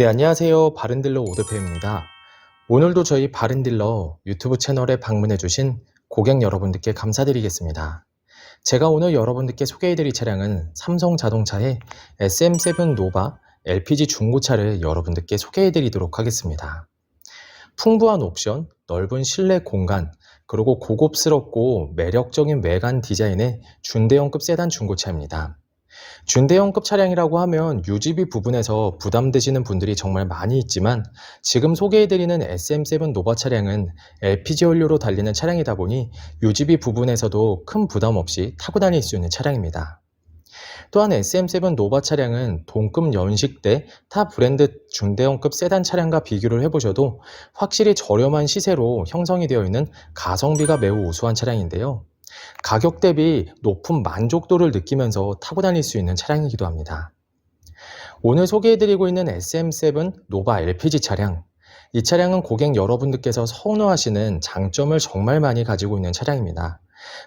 네, 안녕하세요. 바른딜러 오드페입니다. 오늘도 저희 바른딜러 유튜브 채널에 방문해주신 고객 여러분들께 감사드리겠습니다. 제가 오늘 여러분들께 소개해드릴 차량은 삼성 자동차의 SM7 노바 LPG 중고차를 여러분들께 소개해드리도록 하겠습니다. 풍부한 옵션, 넓은 실내 공간, 그리고 고급스럽고 매력적인 외관 디자인의 준대형급 세단 중고차입니다. 준대형급 차량이라고 하면 유지비 부분에서 부담되시는 분들이 정말 많이 있지만 지금 소개해드리는 SM7 노바 차량은 LPG 연료로 달리는 차량이다 보니 유지비 부분에서도 큰 부담 없이 타고 다닐 수 있는 차량입니다. 또한 SM7 노바 차량은 동급 연식대 타 브랜드 중대형급 세단 차량과 비교를 해보셔도 확실히 저렴한 시세로 형성이 되어 있는 가성비가 매우 우수한 차량인데요. 가격 대비 높은 만족도를 느끼면서 타고 다닐 수 있는 차량이기도 합니다. 오늘 소개해드리고 있는 SM7 노바 LPG 차량. 이 차량은 고객 여러분들께서 선호하시는 장점을 정말 많이 가지고 있는 차량입니다.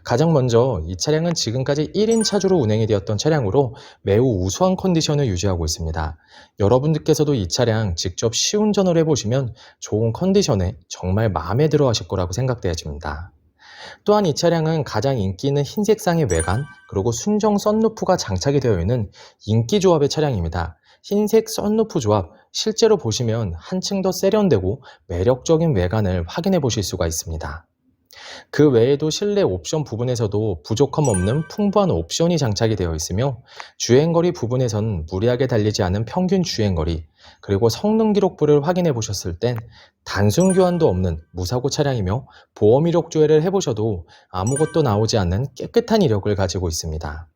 가장 먼저 이 차량은 지금까지 1인 차주로 운행이 되었던 차량으로 매우 우수한 컨디션을 유지하고 있습니다. 여러분들께서도 이 차량 직접 시운전을 해보시면 좋은 컨디션에 정말 마음에 들어 하실 거라고 생각되어집니다. 또한 이 차량은 가장 인기 있는 흰색상의 외관, 그리고 순정 썬루프가 장착이 되어 있는 인기 조합의 차량입니다. 흰색 썬루프 조합, 실제로 보시면 한층 더 세련되고 매력적인 외관을 확인해 보실 수가 있습니다. 그 외에도 실내 옵션 부분에서도 부족함 없는 풍부한 옵션이 장착이 되어 있으며 주행거리 부분에선 무리하게 달리지 않은 평균 주행거리 그리고 성능 기록부를 확인해 보셨을 땐 단순 교환도 없는 무사고 차량이며 보험 이력 조회를 해보셔도 아무것도 나오지 않는 깨끗한 이력을 가지고 있습니다.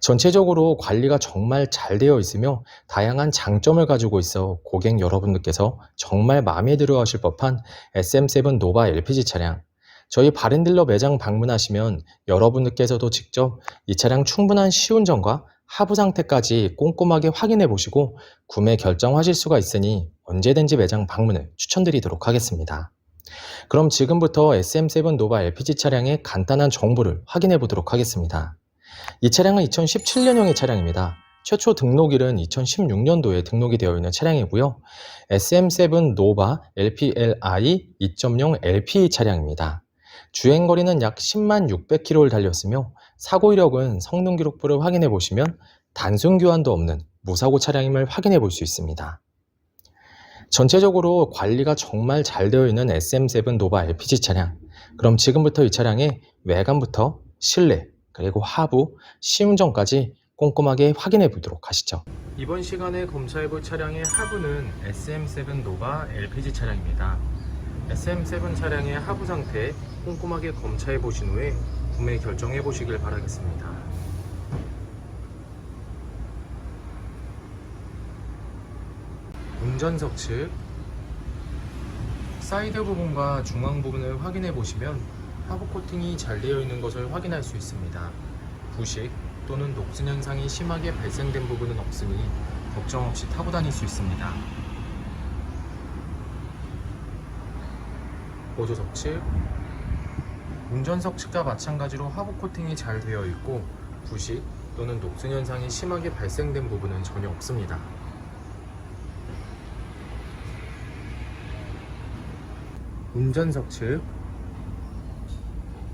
전체적으로 관리가 정말 잘 되어 있으며 다양한 장점을 가지고 있어 고객 여러분들께서 정말 마음에 들어 하실 법한 SM7 노바 LPG 차량 저희 바른딜러 매장 방문하시면 여러분들께서도 직접 이 차량 충분한 시운전과 하부 상태까지 꼼꼼하게 확인해 보시고 구매 결정하실 수가 있으니 언제든지 매장 방문을 추천드리도록 하겠습니다. 그럼 지금부터 SM7 노바 LPG 차량의 간단한 정보를 확인해 보도록 하겠습니다. 이 차량은 2017년형의 차량입니다. 최초 등록일은 2016년도에 등록이 되어 있는 차량이고요. SM7 노바 LPLI 2.0 LP 차량입니다. 주행거리는 약 10만 600km를 달렸으며 사고 이력은 성능 기록부를 확인해 보시면 단순 교환도 없는 무사고 차량임을 확인해 볼 수 있습니다. 전체적으로 관리가 정말 잘 되어 있는 SM7 노바 LPG 차량. 그럼 지금부터 이 차량의 외관부터 실내 그리고 하부, 시운전까지 꼼꼼하게 확인해 보도록 하시죠. 이번 시간에 검사해 볼 차량의 하부는 SM7 노바 LPG 차량입니다. SM7 차량의 하부 상태 꼼꼼하게 검차해 보신 후에 구매 결정해 보시길 바라겠습니다. 운전석 측 사이드 부분과 중앙 부분을 확인해 보시면 하부 코팅이 잘 되어 있는 것을 확인할 수 있습니다. 부식 또는 녹슨 현상이 심하게 발생된 부분은 없으니 걱정 없이 타고 다닐 수 있습니다. 보조석 측 운전석 측과 마찬가지로 하부 코팅이 잘 되어 있고 부식 또는 녹슨 현상이 심하게 발생된 부분은 전혀 없습니다. 운전석 측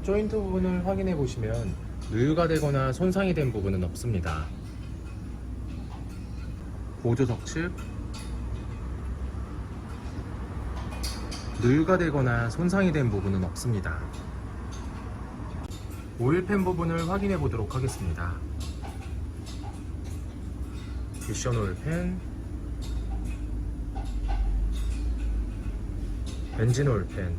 조인트 부분을 확인해 보시면 누유가 되거나 손상이 된 부분은 없습니다. 보조석 측 누유가 되거나 손상이 된 부분은 없습니다. 오일팬 부분을 확인해 보도록 하겠습니다. 쿠션 오일팬, 엔진 오일팬,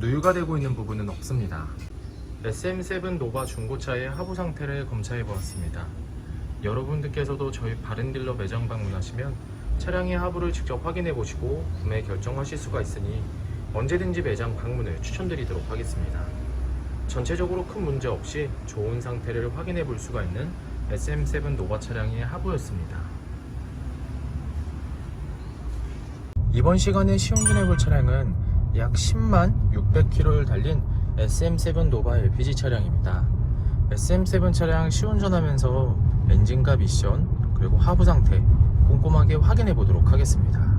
누유가 되고 있는 부분은 없습니다. SM7 노바 중고차의 하부 상태를 검사해 보았습니다. 여러분들께서도 저희 바른딜러 매장 방문하시면 차량의 하부를 직접 확인해 보시고 구매 결정하실 수가 있으니 언제든지 매장 방문을 추천드리도록 하겠습니다. 전체적으로 큰 문제 없이 좋은 상태를 확인해 볼 수가 있는 SM7 노바 차량의 하부였습니다. 이번 시간에 시운전해 볼 차량은 약 10만 600km를 달린 SM7 노바 LPG 차량입니다. SM7 차량 시운전하면서 엔진과 미션 그리고 하부 상태 꼼꼼하게 확인해 보도록 하겠습니다.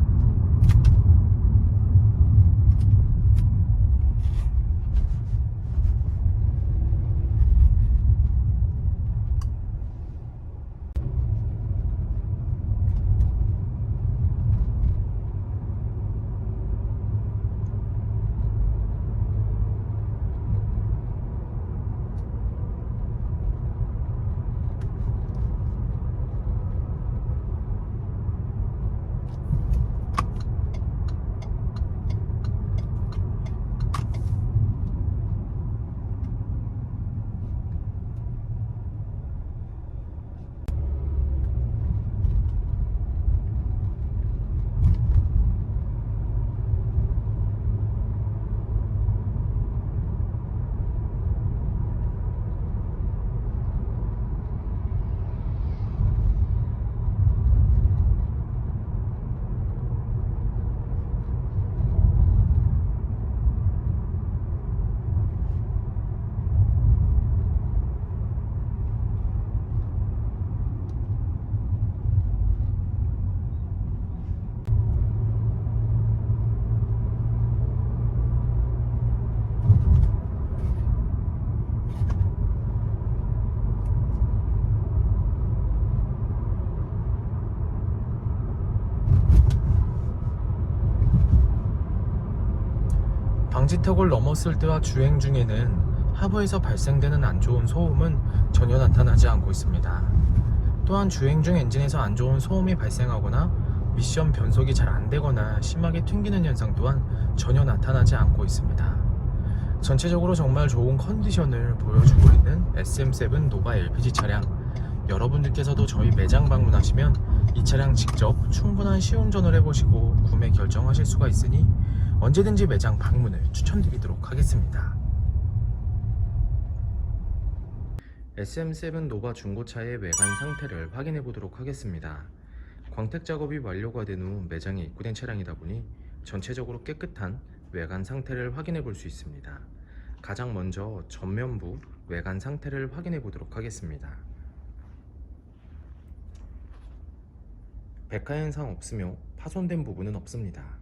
방지턱을 넘었을 때와 주행 중에는 하부에서 발생되는 안 좋은 소음은 전혀 나타나지 않고 있습니다. 또한 주행 중 엔진에서 안 좋은 소음이 발생하거나 미션 변속이 잘 안 되거나 심하게 튕기는 현상 또한 전혀 나타나지 않고 있습니다. 전체적으로 정말 좋은 컨디션을 보여주고 있는 SM7 노바 LPG 차량. 여러분들께서도 저희 매장 방문하시면 이 차량 직접 충분한 시운전을 해보시고 구매 결정하실 수가 있으니 언제든지 매장 방문을 추천드리도록 하겠습니다. SM7 노바 중고차의 외관 상태를 확인해 보도록 하겠습니다. 광택 작업이 완료가 된 후 매장에 입고된 차량이다 보니 전체적으로 깨끗한 외관 상태를 확인해 볼 수 있습니다. 가장 먼저 전면부 외관 상태를 확인해 보도록 하겠습니다. 백화 현상 없으며 파손된 부분은 없습니다.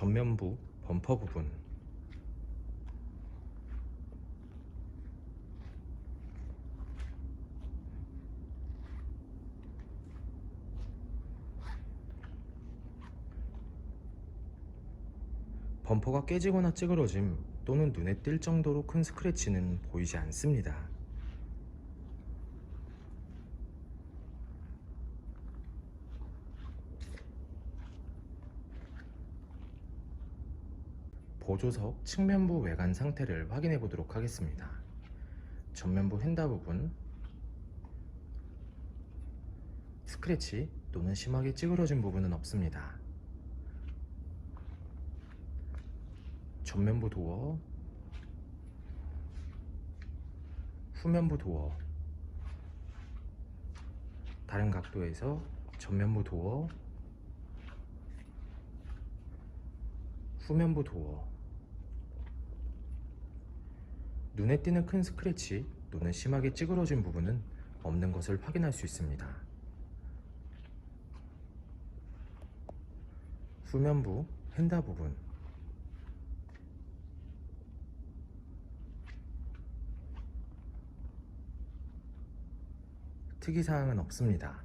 전면부 범퍼 부분 범퍼가 깨지거나 찌그러짐 또는 눈에 띌 정도로 큰 스크래치는 보이지 않습니다. 보조석 측면부 외관 상태를 확인해 보도록 하겠습니다. 전면부 휀다 부분. 스크래치 또는 심하게 찌그러진 부분은 없습니다. 전면부 도어. 후면부 도어. 다른 각도에서 전면부 도어. 후면부 도어 눈에 띄는 큰 스크래치 또는 심하게 찌그러진 부분은 없는 것을 확인할 수 있습니다. 후면부 휀다 부분 특이사항은 없습니다.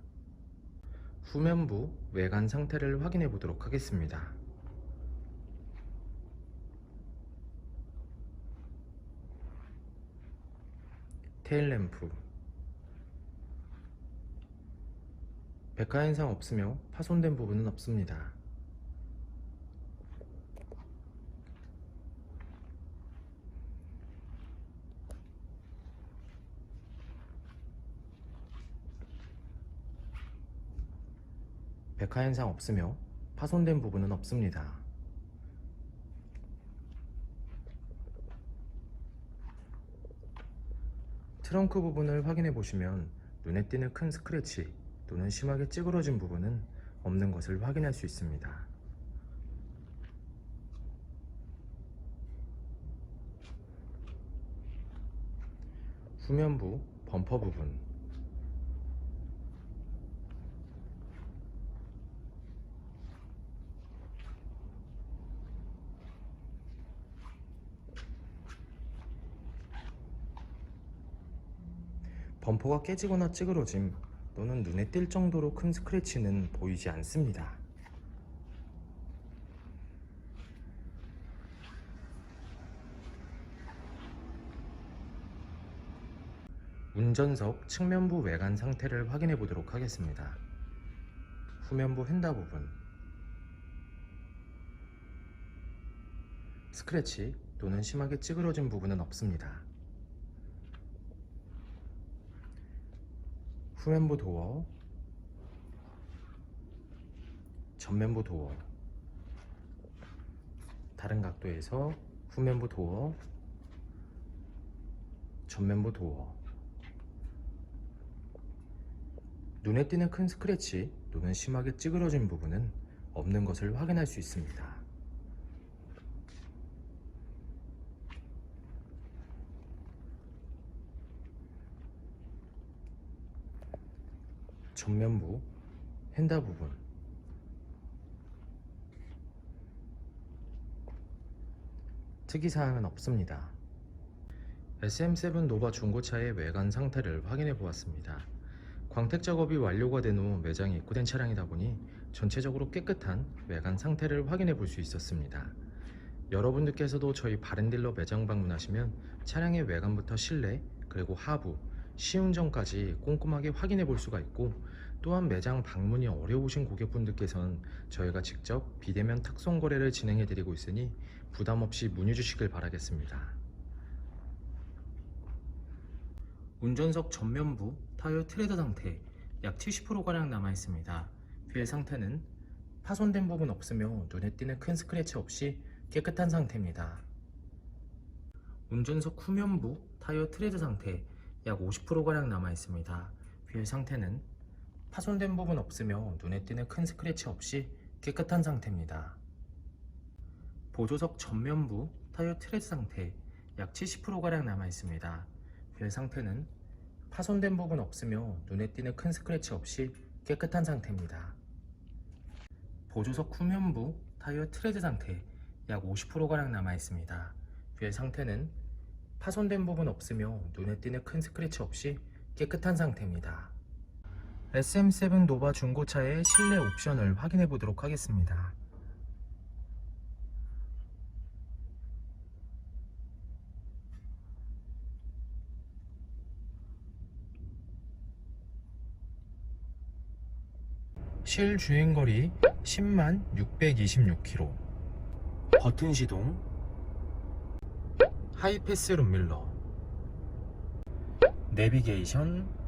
후면부 외관 상태를 확인해 보도록 하겠습니다. 테일램프 백화 현상 없으며 파손된 부분은 없습니다. 백화 현상 없으며 파손된 부분은 없습니다. 트렁크 부분을 확인해 보시면 눈에 띄는 큰 스크래치 또는 심하게 찌그러진 부분은 없는 것을 확인할 수 있습니다. 후면부 범퍼 부분 범퍼가 깨지거나 찌그러짐 또는 눈에 띌 정도로 큰 스크래치는 보이지 않습니다. 운전석 측면부 외관 상태를 확인해 보도록 하겠습니다. 후면부 휀다 부분 스크래치 또는 심하게 찌그러진 부분은 없습니다. 후면부 도어 전면부 도어 다른 각도에서 후면부 도어 전면부 도어 눈에 띄는 큰 스크래치 또는 심하게 찌그러진 부분은 없는 것을 확인할 수 있습니다. 전면부 핸다 부분 특이사항은 없습니다. SM7 노바 중고차의 외관 상태를 확인해 보았습니다. 광택 작업이 완료가 된 후 매장에 입고된 차량이다 보니 전체적으로 깨끗한 외관 상태를 확인해 볼 수 있었습니다. 여러분들께서도 저희 바른딜러 매장 방문하시면 차량의 외관부터 실내 그리고 하부 시운전까지 꼼꼼하게 확인해 볼 수가 있고 또한 매장 방문이 어려우신 고객분들께서는 저희가 직접 비대면 탁송 거래를 진행해 드리고 있으니 부담 없이 문의 주시길 바라겠습니다. 운전석 전면부 타이어 트레드 상태 약 70%가량 남아 있습니다. 휠 상태는 파손된 부분 없으며 눈에 띄는 큰 스크래치 없이 깨끗한 상태입니다. 운전석 후면부 타이어 트레드 상태 약 50%가량 남아 있습니다. 휠 상태는 파손된 부분 없으며 눈에 띄는 큰 스크래치 없이 깨끗한 상태입니다. 보조석 전면부 타이어 트레드 상태 약 70%가량 남아 있습니다. 휠 상태는 파손된 부분 없으며 눈에 띄는 큰 스크래치 없이 깨끗한 상태입니다. 보조석 후면부 타이어 트레드 상태 약 50%가량 남아 있습니다. 휠 상태는 파손된 부분 없으며 눈에 띄는 큰 스크래치 없이 깨끗한 상태입니다. SM7 노바 중고차의 실내 옵션을 확인해 보도록 하겠습니다. 실 주행거리 10만 626km 버튼 시동. 하이패스 룸밀러. 내비게이션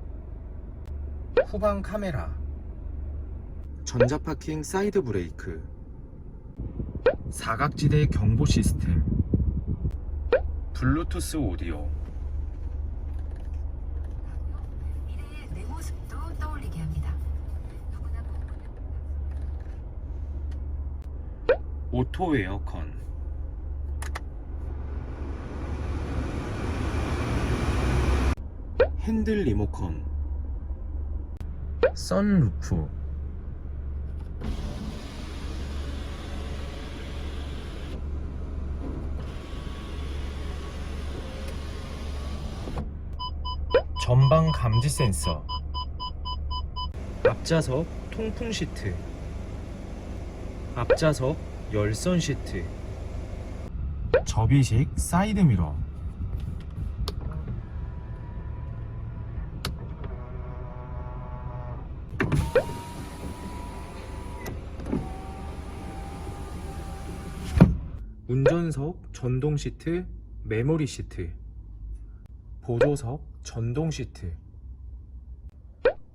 후방 카메라. 전자파킹 사이드 브레이크. 사각지대 경보 시스템. 블루투스 오디오. 미래의 내 모습도 떠올리게 합니다. 누구나 꿈꾸는 오토 에어컨. 핸들 리모컨 선루프. 전방 감지 센서. 앞좌석 통풍 시트. 앞좌석 열선 시트. 접이식 사이드 미러 운전석 전동 시트 메모리 시트 보조석 전동 시트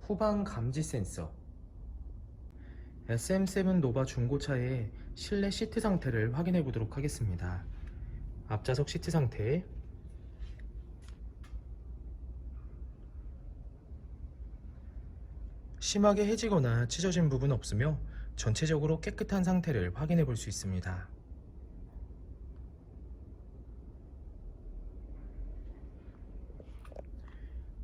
후방 감지 센서 SM7 노바 중고차의 실내 시트 상태를 확인해 보도록 하겠습니다. 앞좌석 시트 상태, 심하게 해지거나 찢어진 부분 없으며 전체적으로 깨끗한 상태를 확인해 볼 수 있습니다.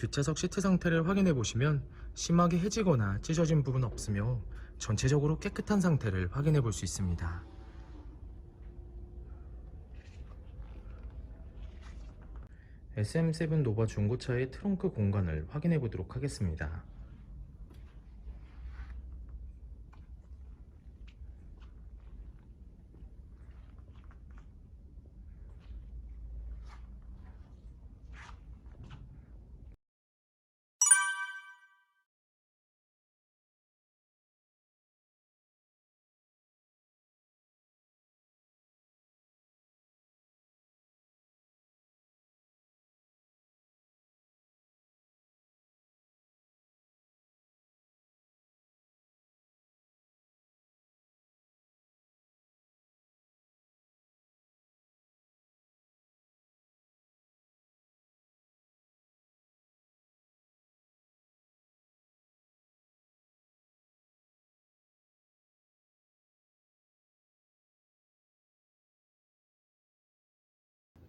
뒷좌석 시트 상태를 확인해 보시면 심하게 해지거나 찢어진 부분 없으며 전체적으로 깨끗한 상태를 확인해 볼 수 있습니다. SM7 노바 중고차의 트렁크 공간을 확인해 보도록 하겠습니다.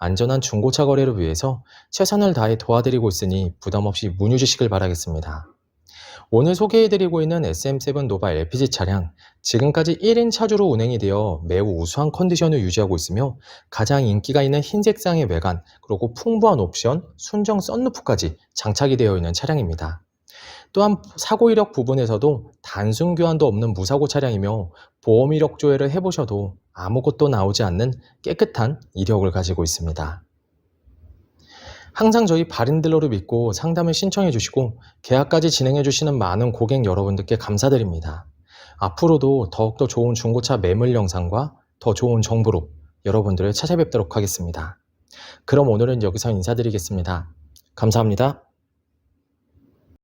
안전한 중고차 거래를 위해서 최선을 다해 도와드리고 있으니 부담 없이 문의 주시길 바라겠습니다. 오늘 소개해드리고 있는 SM7 노바 LPG 차량, 지금까지 1인 차주로 운행이 되어 매우 우수한 컨디션을 유지하고 있으며 가장 인기가 있는 흰색상의 외관, 그리고 풍부한 옵션, 순정 썬루프까지 장착이 되어 있는 차량입니다. 또한 사고 이력 부분에서도 단순 교환도 없는 무사고 차량이며 보험 이력 조회를 해보셔도 아무것도 나오지 않는 깨끗한 이력을 가지고 있습니다. 항상 저희 바린딜러를 믿고 상담을 신청해 주시고 계약까지 진행해 주시는 많은 고객 여러분들께 감사드립니다. 앞으로도 더욱더 좋은 중고차 매물 영상과 더 좋은 정보로 여러분들을 찾아뵙도록 하겠습니다. 그럼 오늘은 여기서 인사드리겠습니다. 감사합니다.